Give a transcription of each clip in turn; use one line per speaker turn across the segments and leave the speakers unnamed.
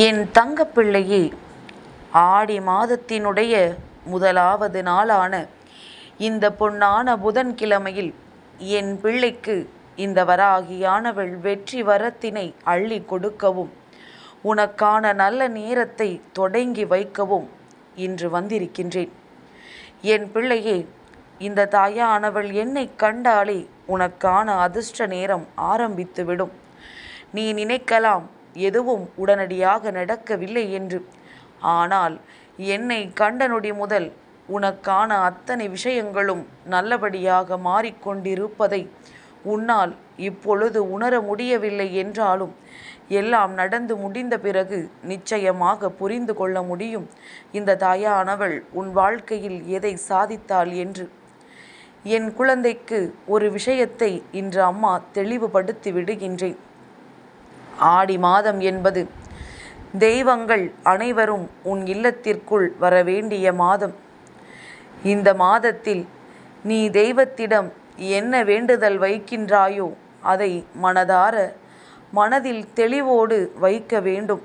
என் தங்கப்பிள்ளையே ஆடி மாதத்தினுடைய முதலாவது நாளான இந்த பொன்னான புதன்கிழமையில் என் பிள்ளைக்கு இந்த வராகியானவள் வெற்றி வரத்தினை அள்ளி கொடுக்கவும் உனக்கான நல்ல நேரத்தை தொடங்கி வைக்கவும் இன்று வந்திருக்கின்றேன். என் பிள்ளையே இந்த தாயானவள் என்னை கண்டாலே உனக்கான அதிர்ஷ்ட நேரம் ஆரம்பித்துவிடும். நீ நினைக்கலாம் எதுவும் உடனடியாக நடக்கவில்லை என்று. ஆனால் என்னை கண்ட நொடி முதல் உனக்கான அத்தனை விஷயங்களும் நல்லபடியாக மாறிக்கொண்டிருப்பதை உன்னால் இப்பொழுது உணர முடியவில்லை என்றாலும் எல்லாம் நடந்து முடிந்த பிறகு நிச்சயமாக புரிந்து கொள்ள முடியும். இந்த தாயானவள் உன் வாழ்க்கையில் எதை சாதித்தாள் என்று. என் குழந்தைக்கு ஒரு விஷயத்தை இன்று அம்மா தெளிவுபடுத்தி விடுகின்றேன். ஆடி மாதம் என்பது. தெய்வங்கள் அனைவரும் உன் இல்லத்திற்குள் வர வேண்டிய மாதம். இந்த மாதத்தில் நீ தெய்வத்திடம் என்ன வேண்டுதல் வைக்கின்றாயோ அதை மனதார மனதில் தெளிவோடு வைக்க வேண்டும்.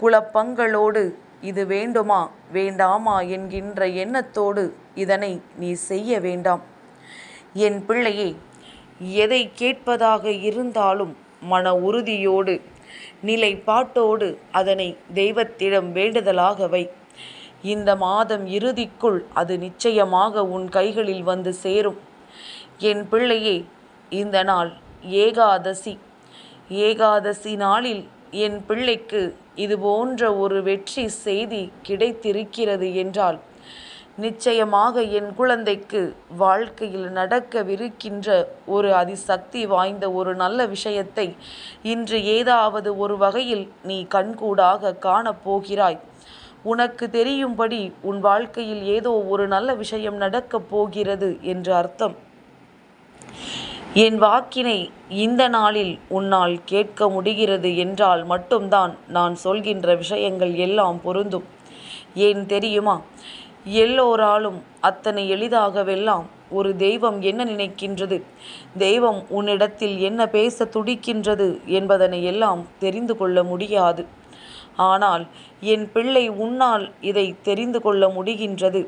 குழப்பங்களோடு இது வேண்டுமா வேண்டாமா என்கின்ற எண்ணத்தோடு இதனை நீ செய்ய வேண்டாம். என் பிள்ளையே எதை கேட்பதாக இருந்தாலும் மன உறுதியோடு நிலைப்பாட்டோடு அதனை தெய்வத்திடம் வேண்டுதலாக வை. இந்த மாதம் இறுதிக்குள் அது நிச்சயமாக உன் கைகளில் வந்து சேரும். என் பிள்ளையே இந்த நாள் ஏகாதசி. ஏகாதசி நாளில் என் பிள்ளைக்கு இது போன்ற ஒரு வெற்றி செய்தி கிடைத்திருக்கிறது என்றால் நிச்சயமாக என் குழந்தைக்கு வாழ்க்கையில் நடக்கவிருக்கின்ற ஒரு அதிசக்தி வாய்ந்த ஒரு நல்ல விஷயத்தை இன்று ஏதாவது ஒரு வகையில் நீ கண்கூடாக காணப்போகிறாய். உனக்கு தெரியும்படி உன் வாழ்க்கையில் ஏதோ ஒரு நல்ல விஷயம் நடக்கப் போகிறது என்று அர்த்தம். என் வாக்கினை இந்த நாளில் உன்னால் கேட்க முடிகிறது என்றால் மட்டும்தான் நான் சொல்கின்ற விஷயங்கள் எல்லாம் பொருந்தும். ஏன் தெரியுமா? எல்லோராலும் அத்தனை எளிதாகவெல்லாம் ஒரு தெய்வம் என்ன நினைக்கின்றது? தெய்வம் உன்னிடத்தில் என்ன பேச துடிக்கின்றது என்பதனை எல்லாம் தெரிந்து கொள்ள முடியாது. ஆனால் என் பிள்ளை உன்னால் இதை தெரிந்து கொள்ள முடிகின்றது.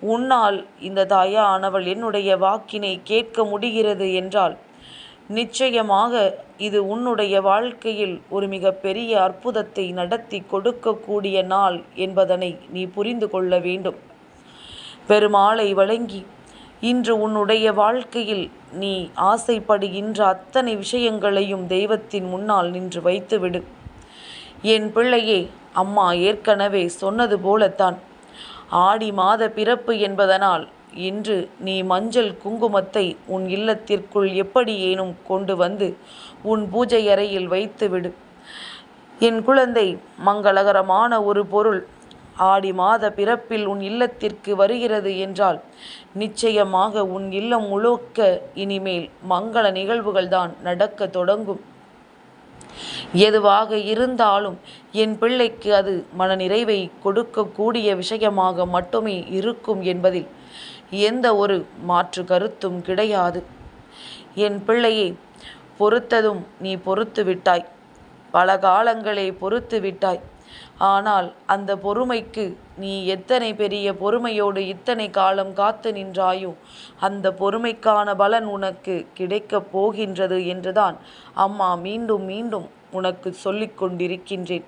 உன்னால் இந்த தாயானவள் என்னுடைய வாக்கினை கேட்க முடிகிறது என்றால் நிச்சயமாக இது உன்னுடைய வாழ்க்கையில் ஒரு மிகப்பெரிய அற்புதத்தை நடத்தி கொடுக்கக்கூடிய நாள் என்பதனை நீ புரிந்து கொள்ள வேண்டும். பெருமாளை வழங்கி இன்று உன்னுடைய வாழ்க்கையில் நீ ஆசைப்படுகின்ற அத்தனை விஷயங்களையும் தெய்வத்தின் முன்னால் நின்று வைத்துவிடு. என் பிள்ளையே அம்மா ஏற்கனவே சொன்னது போலத்தான். ஆடி மாத பிறப்பு என்பதனால் இன்று நீ மஞ்சள் குங்குமத்தை உன் இல்லத்திற்குள் எப்படியேனும் கொண்டு வந்து உன் பூஜை அறையில் வைத்துவிடு. என் குழந்தை மங்களகரமான ஒரு பொருள் ஆடி மாத பிறப்பில் உன் இல்லத்திற்கு வருகிறது என்றால் நிச்சயமாக உன் இல்லம் முழுக்க இனிமேல் மங்கள நிகழ்வுகள்தான் நடக்க தொடங்கும். எதுவாக இருந்தாலும் என் பிள்ளைக்கு அது மனநிறைவை கொடுக்கக்கூடிய விஷயமாக மட்டுமே இருக்கும் என்பதில் எந்த ஒரு மாற்று கருத்தும் கிடையாது. என் பிள்ளையை பொறுத்ததும் நீ பொறுத்து விட்டாய். பல காலங்களே பொறுத்து விட்டாய். ஆனால் அந்த பொறுமைக்கு நீ எத்தனை பெரிய பொறுமையோடு இத்தனை காலம் காத்து நின்றாயோ அந்த பொறுமைக்கான பலன் உனக்கு கிடைக்கப் போகின்றது என்றுதான் அம்மா மீண்டும் மீண்டும் உனக்கு சொல்லிக் கொண்டிருக்கின்றேன்.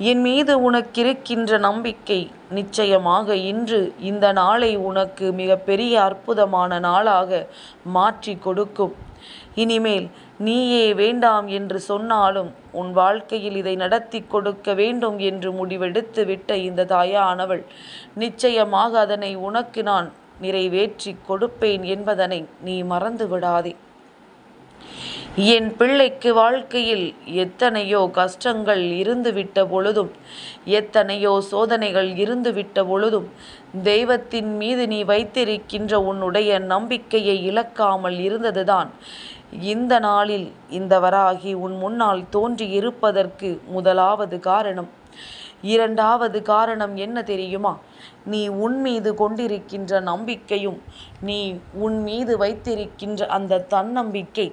என் மீது உனக்கிருக்கின்ற நம்பிக்கை நிச்சயமாக இன்று இந்த நாளை உனக்கு மிக பெரிய அற்புதமான நாளாக மாற்றி கொடுக்கும். இனிமேல் நீயே வேண்டாம் என்று சொன்னாலும் உன் வாழ்க்கையில் இதை நடத்தி கொடுக்க வேண்டும் என்று முடிவெடுத்து விட்ட இந்த தாயானவள் நிச்சயமாக அதனை உனக்கு நான் நிறைவேற்றி கொடுப்பேன் என்பதனை நீ மறந்து விடாதே என் பிள்ளைக்கு வாழ்க்கையில் எத்தனையோ கஷ்டங்கள் இருந்துவிட்ட பொழுதும் எத்தனையோ சோதனைகள் இருந்துவிட்ட பொழுதும் தெய்வத்தின் மீது நீ வைத்திருக்கின்ற உன்னுடைய நம்பிக்கையை இழக்காமல் இருந்ததுதான். இந்த நாளில் இந்த வராகி உன் முன்னால் தோன்றியிருப்பதற்கு முதலாவது காரணம். இரண்டாவது காரணம் என்ன தெரியுமா? நீ உன் மீது கொண்டிருக்கின்ற நம்பிக்கையும் நீ உன் மீது வைத்திருக்கின்ற அந்த தன்னம்பிக்கை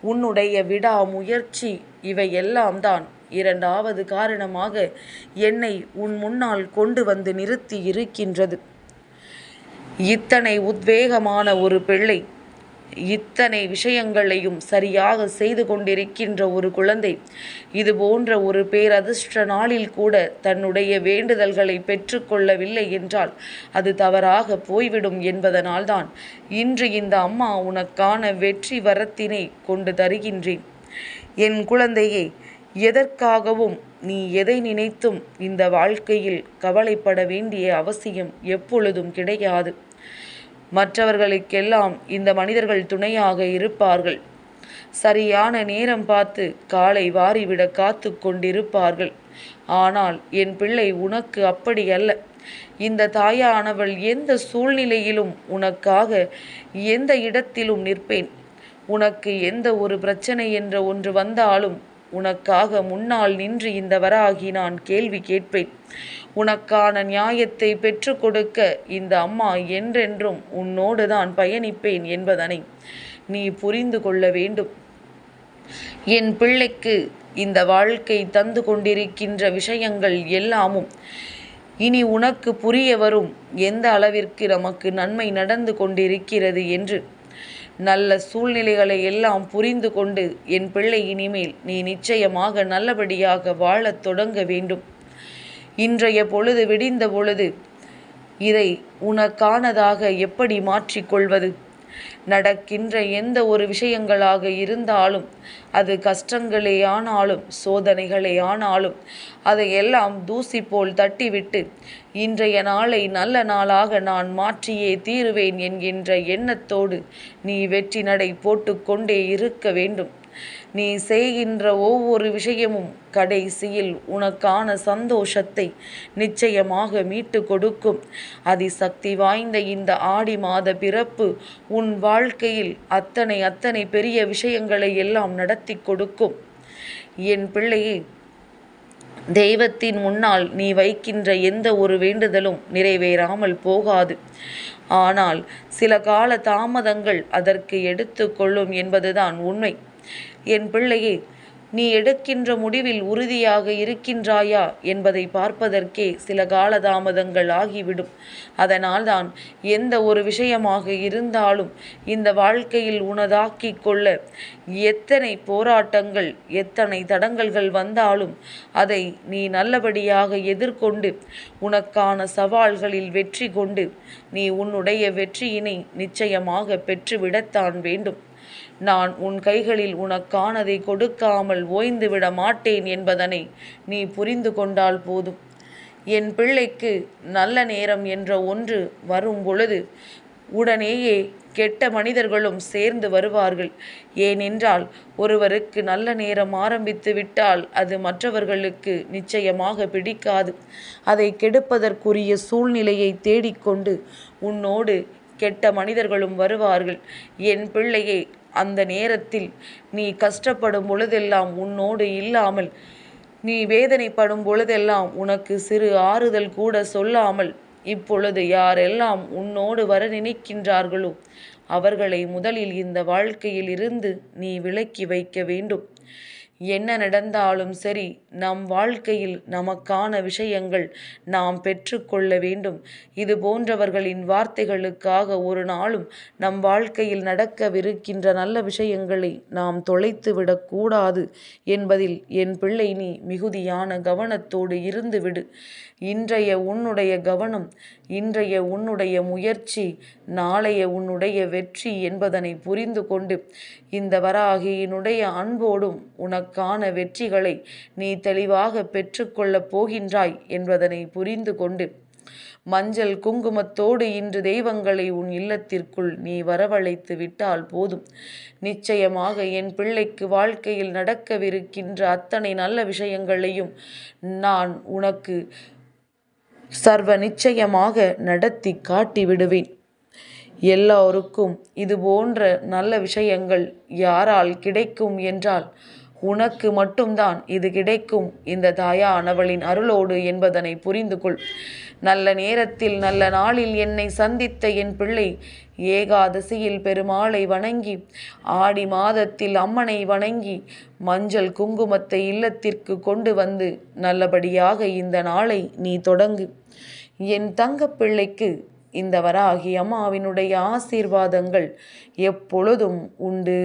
உன்னுடைய விடாமுயற்சி இவையெல்லாம் தான் இரண்டாவது காரணமாக என்னை உன் முன்னால் கொண்டு வந்து நிறுத்தி இருக்கின்றது. இத்தனை உத்வேகமான ஒரு பிள்ளை இத்தனை விஷயங்களையும் சரியாக செய்து கொண்டிருக்கின்ற ஒரு குழந்தை இது போன்ற ஒரு பேரதிர்ஷ்ட நாளில் கூட தன்னுடைய வேண்டுதல்களை பெற்றுக்கொள்ளவில்லை என்றால் அது தவறாக போய்விடும் என்பதனால்தான் இன்று இந்த அம்மா உனக்கான வெற்றி வரத்தினை கொண்டு தருகின்றேன். என் குழந்தையே எதற்காகவும் நீ எதை நினைத்தும் இந்த வாழ்க்கையில் கவலைப்பட வேண்டிய அவசியம் எப்பொழுதும் கிடையாது. மற்றவர்களுக்கெல்லாம் இந்த மனிதர்கள் துணையாக இருப்பார்கள். சரியான நேரம் பார்த்து காலை வாரிவிட காத்து கொண்டிருப்பார்கள். ஆனால் என் பிள்ளை உனக்கு அப்படி அல்ல. இந்த தாயானவள் எந்த சூழ்நிலையிலும் உனக்காக எந்த இடத்திலும் நிற்பேன். உனக்கு எந்த ஒரு பிரச்சனை என்ற ஒன்று வந்தாலும் உனக்காக முன்னால் நின்று இந்த வராகி நான் கேள்வி கேட்பேன். உனக்கான நியாயத்தை பெற்று கொடுக்க இந்த அம்மா என்றென்றும் உன்னோடு தான் பயணிப்பேன் என்பதனை நீ புரிந்து கொள்ள வேண்டும். என் பிள்ளைக்கு இந்த வாழ்க்கை தந்து கொண்டிருக்கின்ற விஷயங்கள் எல்லாமும் இனி உனக்கு புரிய வரும் எந்த அளவிற்கு நமக்கு நன்மை நடந்து கொண்டிருக்கிறது என்று நல்ல சூழ்நிலைகளை எல்லாம் புரிந்து கொண்டு என் பிள்ளை இனிமேல் நீ நிச்சயமாக நல்லபடியாக வாழத் தொடங்க வேண்டும். இன்றைய பொழுது விடிந்த பொழுது இதை உனக்கானதாக எப்படி மாற்றிக்கொள்வது? நடக்கின்ற எந்த ஒரு விஷயங்களாக இருந்தாலும் அது கஷ்டங்களே ஆனாலும் சோதனைகளே ஆனாலும் அதையெல்லாம் தூசி போல் தட்டிவிட்டு இன்றைய நாளை நல்ல நாளாக நான் மாற்றியே தீருவேன் என்கின்ற எண்ணத்தோடு நீ வெற்றி நடை போட்டுக்கொண்டே இருக்க வேண்டும். நீ செய்கின்ற ஒவ்வொரு விஷயமும் கடைசியில் உனக்கான சந்தோஷத்தை நிச்சயமாக மீட்டு கொடுக்கும். அதிசக்தி வாய்ந்த இந்த ஆடி மாத பிறப்பு உன் வாழ்க்கையில் அத்தனை அத்தனை பெரிய விஷயங்களை எல்லாம் நடத்தி கொடுக்கும். என் பிள்ளையே தெய்வத்தின் முன்னால் நீ வைக்கின்ற எந்த ஒரு வேண்டுதலும் நிறைவேறாமல் போகாது. ஆனால் சில கால தாமதங்கள் அதற்கு எடுத்துக்கொள்ளும் என்பதுதான் உண்மை. என் பிள்ளையே நீ எடுக்கின்ற முடிவில் உறுதியாக இருக்கின்றாயா என்பதை பார்ப்பதற்கே சில காலதாமதங்கள் ஆகிவிடும். அதனால்தான் எந்த ஒரு விஷயமாக இருந்தாலும் இந்த வாழ்க்கையில் உனதாக்கிக் கொள்ள எத்தனை போராட்டங்கள் எத்தனை தடங்கல்கள் வந்தாலும் அதை நீ நல்லபடியாக எதிர்கொண்டு உனக்கான சவால்களில் வெற்றி கொண்டு நீ உன்னுடைய வெற்றியினை நிச்சயமாக பெற்றுவிடத்தான் வேண்டும். நான் உன் கைகளில் உனக்கானதை கொடுக்காமல் ஓய்ந்துவிட மாட்டேன் என்பதனை நீ புரிந்து கொண்டால் போதும். என் பிள்ளைக்கு நல்ல நேரம் என்ற ஒன்று வரும் பொழுது உடனேயே கெட்ட மனிதர்களும் சேர்ந்து வருவார்கள். ஏனென்றால் ஒருவருக்கு நல்ல நேரம் ஆரம்பித்து விட்டால் அது மற்றவர்களுக்கு நிச்சயமாக பிடிக்காது. அதை கெடுப்பதற்குரிய சூழ்நிலையை தேடிக்கொண்டு உன்னோடு கெட்ட மனிதர்களும் வருவார்கள். என் பிள்ளையை அந்த நேரத்தில் நீ கஷ்டப்படும் பொழுதெல்லாம் உன்னோடு இல்லாமல் நீ வேதனைப்படும் பொழுதெல்லாம் உனக்கு சிறு ஆறுதல் கூட சொல்லாமல் இப்பொழுது யாரெல்லாம் உன்னோடு வர நினைக்கின்றார்களோ அவர்களை முதலில் இந்த வாழ்க்கையில் இருந்து நீ விலக்கி வைக்க வேண்டும். என்ன நடந்தாலும் சரி நம் வாழ்க்கையில் நமக்கான விஷயங்கள் நாம் பெற்றுக்கொள்ள வேண்டும். இது போன்றவர்களின் வார்த்தைகளுக்காக ஒரு நாளும் நம் வாழ்க்கையில் நடக்கவிருக்கின்ற நல்ல விஷயங்களை நாம் தொலைத்து விடக்கூடாது என்பதில் என் பிள்ளை நீ மிகுதியான கவனத்தோடு இருந்துவிடு இன்றைய உன்னுடைய கவனம் இன்றைய உன்னுடைய முயற்சி நாளைய உன்னுடைய வெற்றி என்பதனை புரிந்து கொண்டு இந்த வராகியினுடைய அன்போடும் உனக்கு உனக்கான வெற்றிகளை நீ தெளிவாக பெற்றுக்கொள்ளப் போகின்றாய் என்பதனை புரிந்து கொண்டு மஞ்சள் குங்குமத்தோடு இன்று தெய்வங்களை உன் இல்லத்திற்குள் நீ வரவழைத்து விட்டால் போதும். நிச்சயமாக என் பிள்ளைக்கு வாழ்க்கையில் நடக்கவிருக்கின்ற அத்தனை நல்ல விஷயங்களையும் நான் உனக்கு சர்வ நிச்சயமாக நடத்தி காட்டி விடுவேன் எல்லோருக்கும் இது போன்ற நல்ல விஷயங்கள் யாரால் கிடைக்கும் என்றால் உனக்கு மட்டும்தான் இது கிடைக்கும். இந்த தாயானவளின் அருளோடு என்பதனை புரிந்து கொள் நல்ல நேரத்தில் நல்ல நாளில் என்னை சந்தித்த என் பிள்ளை ஏகாதசியில் பெருமாளை வணங்கி ஆடி மாதத்தில் அம்மனை வணங்கி மஞ்சள் குங்குமத்தை இல்லத்திற்கு கொண்டு வந்து நல்லபடியாக இந்த நாளை நீ தொடங்கு. என் தங்கப் பிள்ளைக்கு இந்த வராகி அம்மாவினுடைய ஆசீர்வாதங்கள் எப்பொழுதும் உண்டு.